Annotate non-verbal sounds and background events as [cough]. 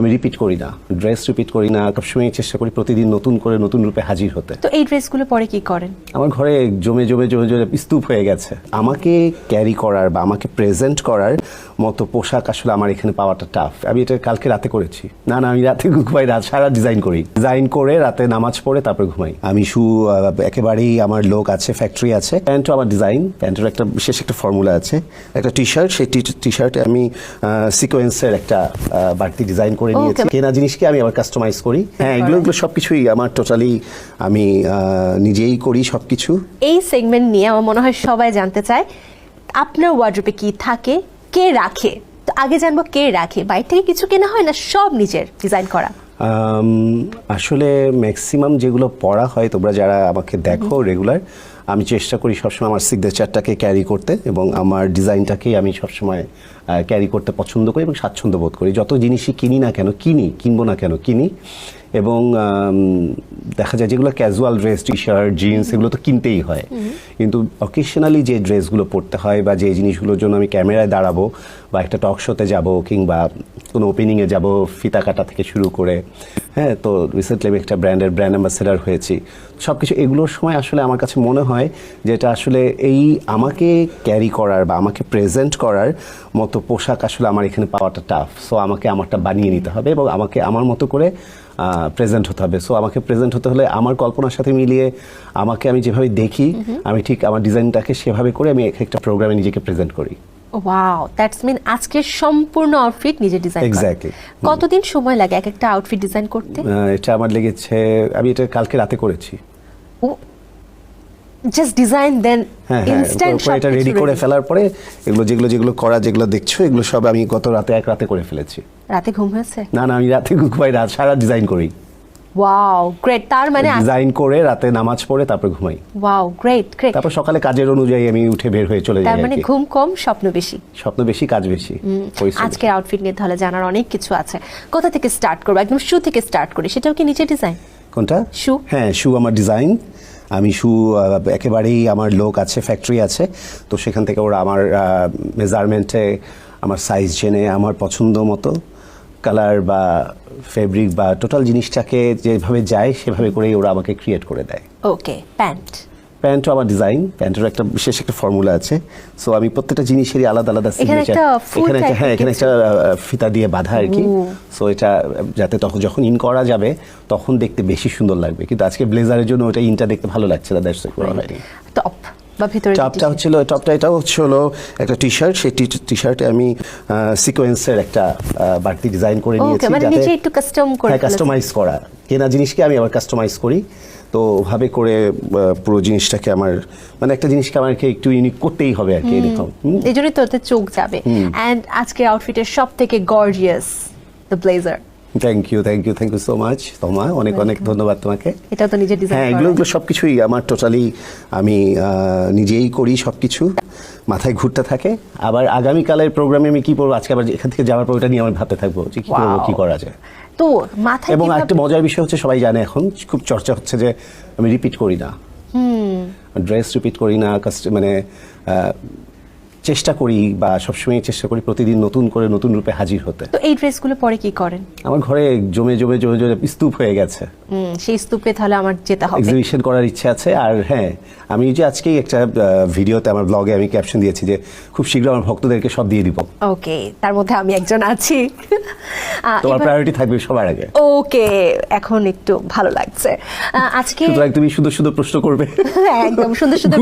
আমি রিপিট করি না ড্রেস রিপিট করি না সবসময় চেষ্টা করি প্রতিদিন নতুন করে নতুন রূপে হাজির হতে। তো এই ড্রেসগুলো পরে কি করেন? আমার ঘরে জমে জমে জমে জমে স্তূপ হয়ে গেছে। আমাকে ক্যারি করার বা আমাকে প্রেজেন্ট করার মতো পোশাক আসলে আমার এখানে পাওয়াটা টাফ আমি এটা কালকে রাতে করেছি। না না আমি রাতে ঘুমাই রাত সারা ডিজাইন করি। ডিজাইন করে রাতে নামাজ পড়ে তারপরে ঘুমাই। আমি শু একেবারেই আমার লোক আছে ফ্যাক্টরি আছে। প্যান্টও আমার ডিজাইন প্যান্টের একটা বিশেষ একটা ফর্মুলা আছে। একটা টি শার্ট সেই টি শার্টে আমি সিকোয়েন্সের একটা বাড়তি ডিজাইন করে নিয়েছি। কেনা জিনিসকে আমি আবার কাস্টমাইজ করি। হ্যাঁ এগুলো এগুলো সবকিছুই আমার টোটালি আমি নিজেই করি সবকিছু। এই সেগমেন্ট নিয়ে আমার মনে হয় সবাই জানতে চায় আপনার ওয়ার্ড্রোপে কি থাকে কে রাখে? তো আগে জানব কে রাখে। বাইরে থেকে কিছু কেনা হয় না সব নিজের ডিজাইন করা? আসলে ম্যাক্সিমাম যেগুলো পড়া হয় তোমরা যারা আমাকে দেখো রেগুলার আমি চেষ্টা করি সবসময় আমার সিগনেচারটাকে ক্যারি করতে এবং আমার ডিজাইনটাকেই আমি সবসময় ক্যারি করতে পছন্দ করি এবং স্বাচ্ছন্দ্য বোধ করি। যত জিনিসই কিনি না কেন, কিনি, কিনবো না কেন, কিনি এবং দেখা যায় যেগুলো casual dress T shirt jeans এগুলো তো কিনতেই হয়। কিন্তু অকেশনালি যে ড্রেসগুলো পরতে হয় বা যে জিনিসগুলোর জন্য আমি ক্যামেরায় দাঁড়াবো বা একটা টক শোতে যাব কিংবা কোনো ওপেনিংয়ে যাব ফিতা কাটা থেকে শুরু করে হ্যাঁ তো রিসেন্টলি আমি একটা ব্র্যান্ডের ব্র্যান্ড অ্যাম্বাসেডার হয়েছি। সব কিছু এগুলোর সময় আসলে আমার কাছে মনে হয় যে এটা আসলে এই আমাকে ক্যারি করার বা আমাকে প্রেজেন্ট করার মতো পোশাক আসলে আমার এখানে পাওয়াটা টাফ সো আমাকে আমারটা বানিয়ে নিতে হবে এবং আমাকে আমার মতো করে প্রেজেন্ট হতে হবে। সো আমাকে প্রেজেন্ট হতে হলে আমার কল্পনার সাথে মিলিয়ে আমাকে আমি যেভাবে দেখি আমি ঠিক আমার ডিজাইনটাকে সেভাবে করে আমি এক একটা প্রোগ্রামে নিজেকে প্রেজেন্ট করি। ওয়াও দ্যাটস মিন আজকে সম্পূর্ণ আউটফিট নিজে ডিজাইন এক্স্যাক্টলি কতদিন সময় লাগে এক একটা আউটফিট ডিজাইন করতে? এটা আমার লেগেছে আমি এটা কালকে রাতে করেছি। ও জাস্ট ডিজাইন দেন ইনস্ট্যান্ট এটা রেডি করে ফেলার পরে এগুলো যেগুলো যেগুলো করা যেগুলো দেখছ এগুলো সব আমি গত রাতে এক রাতে করে ফেলেছি। রাতে ঘুম হয়েছে? না না আমি রাতে ঘুমাই রাত সারা ডিজাইন করি। ওয়াও গ্রেট তার মানে ডিজাইন করে রাতে নামাজ পড়ে তারপরে ঘুমাই। ওয়াও গ্রেট গ্রেট তারপর সকালে কাজের অনুযায়ী আমি উঠে বের হয়ে চলে যাই তার মানে। ঘুম কম স্বপ্ন বেশি। স্বপ্ন বেশি কাজ বেশি। আজকের আউটফিট নিয়ে তাহলে জানার অনেক কিছু আছে। কোথা থেকে স্টার্ট করব? একদম শু থেকে স্টার্ট করি। সেটাও কি নিচে ডিজাইন কোনটা? Shoe? হ্যাঁ শু আমার ডিজাইন আমি শু একেবারেই আমার লোক আছে ফ্যাক্টরি আছে, তো সেখান থেকে ওরা আমার মেজারমেন্টে আমার সাইজ জেনে আমার পছন্দ মতো কালার বা ফেব্রিক বা টোটাল জিনিসটাকে যেভাবে যায়, সেভাবে করেই ওরা আমাকে ক্রিয়েট করে দেয়। ওকে প্যান্ট প্যান্টও আমার ডিজাইন প্যান্টের একটা বিশেষ একটা ফর্মুলা আছে। সো আমি প্রত্যেকটা জিনিসেরই আলাদা আলাদা এখানে একটা এখানে একটা হ্যাঁ এখানে একটা ফিতা দিয়ে বাঁধা আর কি। সো এটা যাতে তখন যখন ইন করা যাবে তখন দেখতে বেশি সুন্দর লাগবে। কিন্তু আজকে ব্লেজারের জন্য ওটা ইনটা দেখতে ভালো লাগছে না দ্যাটস টপ বা ভিতরে টপটা হচ্ছিল টপটা এটাও হচ্ছে একটা টি শার্ট সেই টি শার্টে আমি সিকোয়েন্সের একটা বাড়তি ডিজাইন করে নিয়েছি মানে যাতে একটু কাস্টম করে হ্যাঁ কাস্টমাইজ করা। কেনা জিনিসকে আমি আবার কাস্টমাইজ করি। তো ভাবে করে পুরো জিনিসটাকে আমার মানে একটা জিনিসকে আমাকে একটু ইউনিক করতেই হবে আর কি এরকম। এই জন্যই তো চোখ যাবে। অ্যান্ড আজকে আউটফিটের সব থেকে gorgeous the blazer thank you thank you thank you so much তোমা অনেক অনেক ধন্যবাদ তোমাকে। এটা তো নিজে ডিজাইন হ্যাঁ এগুলো এগুলো সব কিছুই আমার টোটালি আমি নিজেই করি সব কিছু মাথায় ঘুরতে থাকে। আবার আগামীকালের প্রোগ্রামে আমি কি পড়ব আজকে আবার এখান থেকে যাওয়ার পর ওটা নিয়ে আমি ভাবতে থাকব যে কি করব কি করা যায়। তো মাথায় এবং একটা মজার বিষয় হচ্ছে সবাই জানে এখন খুব চর্চা হচ্ছে যে আমি রিপিট করি না। ড্রেস রিপিট করি না মানে চেষ্টা করি বা সবসময় চেষ্টা করি প্রতিদিন নতুন করে নতুন রূপে হাজির হতে। তো এই ড্রেসগুলো পরে কি করেন? আমার ঘরে জমে জমে জমে জমে স্তূপ হয়ে গেছে। সেই স্তূপে তাহলে আমার যেতে হবে। এক্সিবিশন করার ইচ্ছে আছে আর হ্যাঁ আমি যে আজকেই একটা ভিডিওতে আমার ব্লগে আমি ক্যাপশন দিয়েছি যে খুব শীঘ্র আমার ভক্তদেরকে সব দিয়ে দিব। ওকে তার মধ্যে আমি একজন আছি। তোমার প্রায়োরিটি থাকবে সবার আগে। ওকে এখন একটু ভালো লাগছে। আজকে তুমি সুন্দর সুন্দর প্রশ্ন করবে। হ্যাঁ, একদম সুন্দর [laughs] সুন্দর